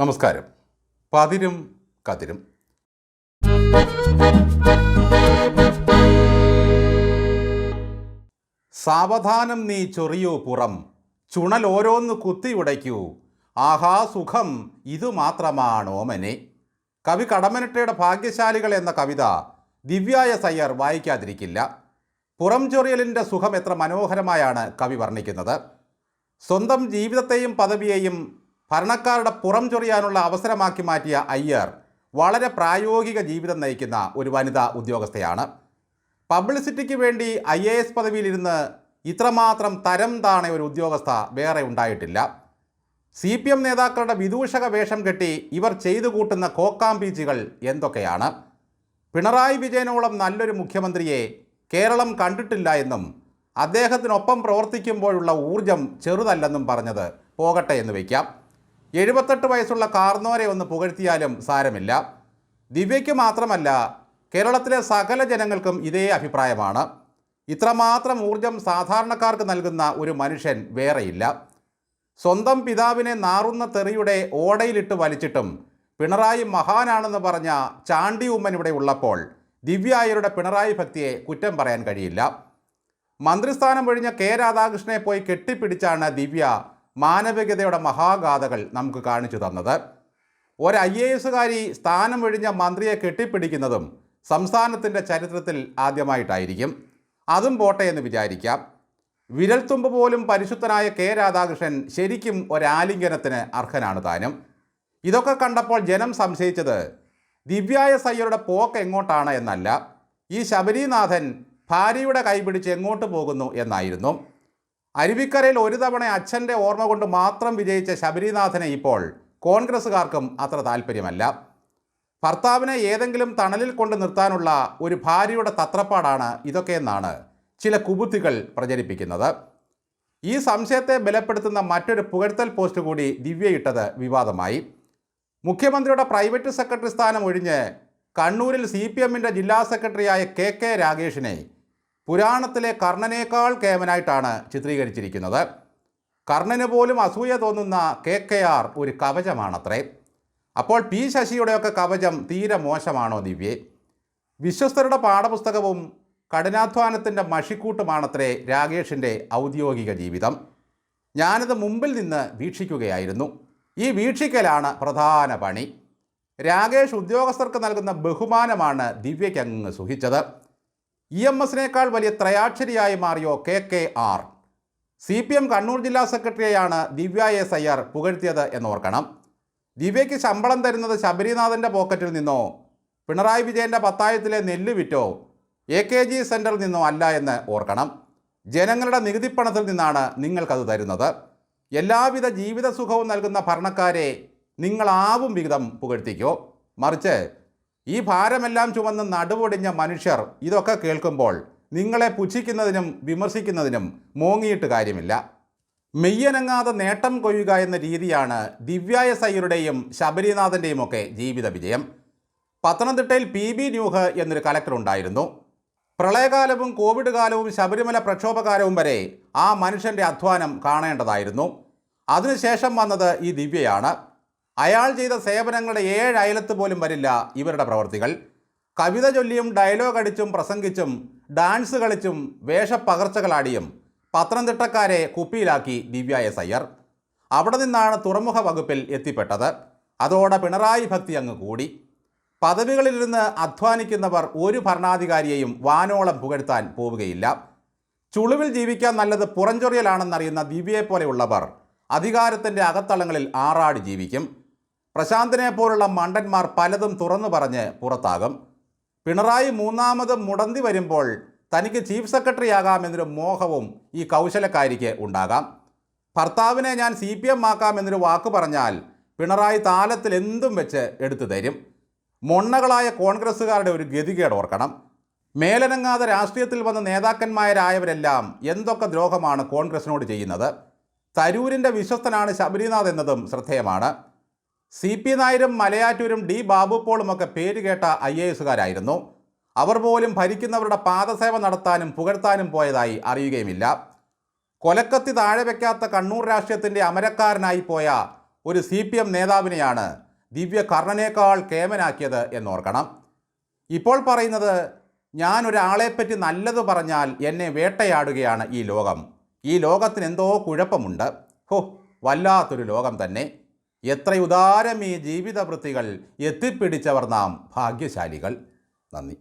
നമസ്കാരം. പതിരും കതിരും. സാവധാനം നീ ചൊറിയൂ പുറം. ചുണൽ ഓരോന്ന് കുത്തി കുത്തിയുടയ്ക്കൂ. ആഹാ സുഖം ഇതു മാത്രമാണോമനെ കവി കടമനട്ടയുടെ ഭാഗ്യശാലികൾ എന്ന കവിത ദിവ്യായ സയ്യർ വായിക്കാതിരിക്കില്ല. പുറം ചൊറിയലിന്റെ സുഖം എത്ര മനോഹരമായാണ് കവി വർണിക്കുന്നത്. സ്വന്തം ജീവിതത്തെയും പദവിയെയും ഭരണക്കാരുടെ പുറം ചൊറിയാനുള്ള അവസരമാക്കി മാറ്റിയ അയ്യർ വളരെ പ്രായോഗിക ജീവിതം നയിക്കുന്ന ഒരു വനിതാ ഉദ്യോഗസ്ഥയാണ്. പബ്ലിസിറ്റിക്ക് വേണ്ടി ഐ എ എസ് പദവിയിലിരുന്ന് ഇത്രമാത്രം തരം താണ ഒരു ഉദ്യോഗസ്ഥ വേറെ ഉണ്ടായിട്ടില്ല. സി പി എം നേതാക്കളുടെ വിദൂഷക വേഷം കെട്ടി ഇവർ ചെയ്തു കൂട്ടുന്ന കോക്കാമ്പീച്ചുകൾ എന്തൊക്കെയാണ്? പിണറായി വിജയനോളം നല്ലൊരു മുഖ്യമന്ത്രിയെ കേരളം കണ്ടിട്ടില്ല എന്നും അദ്ദേഹത്തിനൊപ്പം പ്രവർത്തിക്കുമ്പോഴുള്ള ഊർജം ചെറുതല്ലെന്നും പറഞ്ഞത് പോകട്ടെ എന്ന് വയ്ക്കാം. എഴുപത്തെട്ട് വയസ്സുള്ള കാർന്നോരെ ഒന്ന് പുകഴ്ത്തിയാലും സാരമില്ല. ദിവ്യയ്ക്ക് മാത്രമല്ല കേരളത്തിലെ സകല ജനങ്ങൾക്കും ഇതേ അഭിപ്രായമാണ്. ഇത്രമാത്രം ഊർജം സാധാരണക്കാർക്ക് നൽകുന്ന ഒരു മനുഷ്യൻ വേറെയില്ല. സ്വന്തം പിതാവിനെ നാറുന്ന തെറിയുടെ ഓടയിലിട്ട് വലിച്ചിട്ടും പിണറായി മഹാനാണെന്ന് പറഞ്ഞ ചാണ്ടി ഉമ്മൻ ഇവിടെ ഉള്ളപ്പോൾ ദിവ്യായരുടെ പിണറായി ഭക്തിയെ കുറ്റം പറയാൻ കഴിയില്ല. മന്ത്രിസ്ഥാനം ഒഴിഞ്ഞ കെ രാധാകൃഷ്ണനെ പോയി കെട്ടിപ്പിടിച്ചാണ് ദിവ്യ മാനവികതയുടെ മഹാഗാഥകൾ നമുക്ക് കാണിച്ചു തന്നത്. ഒരു ഐ എ എസുകാരി സ്ഥാനം ഒഴിഞ്ഞ മന്ത്രിയെ കെട്ടിപ്പിടിക്കുന്നതും സംസ്ഥാനത്തിന്റെ ചരിത്രത്തിൽ ആദ്യമായിട്ടായിരിക്കും. അതും പോട്ടെ എന്ന് വിചാരിക്കാം. വിരൽത്തുമ്പ് പോലും പരിശുദ്ധനായ കെ രാധാകൃഷ്ണൻ ശരിക്കും ഒരാലിംഗനത്തിന് അർഹനാണ് താനും. ഇതൊക്കെ കണ്ടപ്പോൾ ജനം സംശയിച്ചത് ദിവ്യായ സയ്യരുടെ പോക്ക് എങ്ങോട്ടാണ് എന്നല്ല ഈ ശബരിനാഥൻ ഭാര്യയുടെ കൈപിടിച്ച് എങ്ങോട്ട് പോകുന്നു എന്നായിരുന്നു. അരുവിക്കരയിൽ ഒരു തവണ അച്ഛന്റെ ഓർമ്മ കൊണ്ട് മാത്രം വിജയിച്ച ശബരിനാഥനെ ഇപ്പോൾ കോൺഗ്രസ്സുകാർക്കും അത്ര താല്പര്യമല്ല. ഭർത്താവിനെ ഏതെങ്കിലും തണലിൽ കൊണ്ട് നിർത്താനുള്ള ഒരു ഭാര്യയുടെ തത്രപ്പാടാണ് ഇതൊക്കെയെന്നാണ് ചില കുബുദ്ധികൾ പ്രചരിപ്പിക്കുന്നത്. ഈ സംശയത്തെ ബലപ്പെടുത്തുന്ന മറ്റൊരു പുകഴ്ത്തൽ പോസ്റ്റ് കൂടി ദിവ്യയിട്ടത് വിവാദമായി. മുഖ്യമന്ത്രിയുടെ പ്രൈവറ്റ് സെക്രട്ടറി സ്ഥാനം ഒഴിഞ്ഞ് കണ്ണൂരിൽ സി പി എമ്മിന്റെ ജില്ലാ സെക്രട്ടറിയായ കെ കെ രാഗേഷിനെ പുരാണത്തിലെ കർണനേക്കാൾ കേമനായിട്ടാണ് ചിത്രീകരിച്ചിരിക്കുന്നത്. കർണന് പോലും അസൂയ തോന്നുന്ന കെ കെ ആർ ഒരു കവചമാണത്രേ. അപ്പോൾ പി ശശിയുടെയൊക്കെ കവചം തീരെ മോശമാണോ ദിവ്യേ? വിശ്വസ്തരുടെ പാഠപുസ്തകവും കഠിനാധ്വാനത്തിന്റെ മഷിക്കൂട്ടുമാണത്രേ രാകേഷിന്റെ ഔദ്യോഗിക ജീവിതം. ഞാനത് മുമ്പിൽ നിന്ന് വീക്ഷിക്കുകയായിരുന്നു. ഈ വീക്ഷിക്കലാണ് പ്രധാന പണി. രാകേഷ് ഉദ്യോഗസ്ഥർക്ക് നൽകുന്ന ബഹുമാനമാണ് ദിവ്യയ്ക്ക് അങ്ങ് സുഹിച്ചത്. ഇ എം എസിനേക്കാൾ വലിയ ത്രയാക്ഷരിയായി മാറിയോ K K R? C P M Kannur ജില്ലാ സെക്രട്ടറിയെയാണ് ദിവ്യ എസ് അയ്യർ പുകഴ്ത്തിയത് എന്നോർക്കണം. ദിവ്യയ്ക്ക് ശമ്പളം തരുന്നത് ശബരിനാഥന്റെ പോക്കറ്റിൽ നിന്നോ? പിണറായി വിജയന്റെ പത്തായത്തിലെ നെല്ല് വിറ്റോ? എ കെ ജി സെന്ററിൽ നിന്നോ അല്ല എന്ന് ഓർക്കണം. ജനങ്ങളുടെ നികുതിപ്പണത്തിൽ നിന്നാണ് നിങ്ങൾക്കത് തരുന്നത്. എല്ലാവിധ ജീവിത സുഖവും നൽകുന്ന ഭരണക്കാരെ നിങ്ങളാവും വിഹിതം പുകഴ്ത്തിക്കോ. മറിച്ച് ഈ ഭാരമെല്ലാം ചുമന്ന് നടുവൊടിഞ്ഞ മനുഷ്യർ ഇതൊക്കെ കേൾക്കുമ്പോൾ നിങ്ങളെ പുച്ഛിക്കുന്നതിനും വിമർശിക്കുന്നതിനും മോങ്ങിയിട്ട് കാര്യമില്ല. മെയ്യനങ്ങാതെ നേട്ടം കൊയ്യുക എന്ന രീതിയാണ് ദിവ്യായ സയ്യരുടെയും ശബരിനാഥന്റെയും ഒക്കെ ജീവിത വിജയം. പത്തനംതിട്ടയിൽ പി ബി ന്യൂഹ് എന്നൊരു കലക്ടർ ഉണ്ടായിരുന്നു. പ്രളയകാലവും കോവിഡ് കാലവും ശബരിമല പ്രക്ഷോഭകാലവും വരെ ആ മനുഷ്യന്റെ അധ്വാനം കാണേണ്ടതായിരുന്നു. അതിനുശേഷം വന്നത് ഈ ദിവ്യയാണ്. അയാൾ ചെയ്ത സേവനങ്ങളുടെ ഏഴ് അയലത്ത് പോലും വരില്ല ഇവരുടെ പ്രവർത്തികൾ. കവിത ചൊല്ലിയും ഡയലോഗ് അടിച്ചും പ്രസംഗിച്ചും ഡാൻസ് കളിച്ചും വേഷപ്പകർച്ചകളാടിയും പത്തനംതിട്ടക്കാരെ കുപ്പിയിലാക്കി ദിവ്യ എസ് അയ്യർ. അവിടെ നിന്നാണ് തുറമുഖ വകുപ്പിൽ എത്തിപ്പെട്ടത്. അതോടെ പിണറായി ഭക്തി അങ്ങ് കൂടി. പദവികളിലിരുന്ന് അധ്വാനിക്കുന്നവർ ഒരു ഭരണാധികാരിയെയും വാനോളം പുകഴ്ത്താൻ പോവുകയില്ല. ചുളിവിൽ ജീവിക്കാൻ നല്ലത് പുറഞ്ചൊറിയലാണെന്നറിയുന്ന ദിവ്യയെ പോലെയുള്ളവർ അധികാരത്തിന്റെ അകത്തളങ്ങളിൽ ആറാടി ജീവിക്കും. പ്രശാന്തിനെ പോലുള്ള മണ്ടന്മാർ പലതും തുറന്നു പറഞ്ഞ് പുറത്താകും. പിണറായി മൂന്നാമത് മുടന്തി വരുമ്പോൾ തനിക്ക് ചീഫ് സെക്രട്ടറി ആകാമെന്നൊരു മോഹവും ഈ കൗശലക്കാരിക്ക് ഉണ്ടാകാം. ഭർത്താവിനെ ഞാൻ സി പി എം ആക്കാമെന്നൊരു വാക്ക് പറഞ്ഞാൽ പിണറായി താലത്തിൽ എന്തും വെച്ച് എടുത്തു തരും. മൊണ്ണകളായ കോൺഗ്രസ്സുകാരുടെ ഒരു ഗതികേട് ഓർക്കണം. മേലനങ്ങാതെ രാഷ്ട്രീയത്തിൽ വന്ന നേതാക്കന്മാരായവരെല്ലാം എന്തൊക്കെ ദ്രോഹമാണ് കോൺഗ്രസിനോട് ചെയ്യുന്നത്? തരൂരിന്റെ വിശ്വസ്തനാണ് ശബരിനാഥ് എന്നതും ശ്രദ്ധേയമാണ്. സി പി നായരും മലയാറ്റൂരും ഡി ബാബു പോളുമൊക്കെ പേര് കേട്ട ഐ എ എസുകാരായിരുന്നു. അവർ പോലും ഭരിക്കുന്നവരുടെ പാദസേവ നടത്താനും പുകഴ്ത്താനും പോയതായി അറിയുകയുമില്ല. കൊലക്കത്തി താഴെ വയ്ക്കാത്ത കണ്ണൂർ രാഷ്ട്രീയത്തിന്റെ അമരക്കാരനായി പോയ ഒരു സി പി എം നേതാവിനെയാണ് ദിവ്യ കർണനേക്കാൾ കേമനാക്കിയത് എന്നോർക്കണം. ഇപ്പോൾ പറയുന്നത് ഞാൻ ഒരാളെപ്പറ്റി നല്ലത് പറഞ്ഞാൽ എന്നെ വേട്ടയാടുകയാണ് ഈ ലോകം. ഈ ലോകത്തിന് എന്തോ കുഴപ്പമുണ്ട്. ഹോ വല്ലാത്തൊരു ലോകം തന്നെ. എത്ര ഉദാരം ഈ ജീവിതവൃത്തികൾ എത്തിപ്പിടിച്ചവർ നാം ഭാഗ്യശാലികൾ. നന്ദി.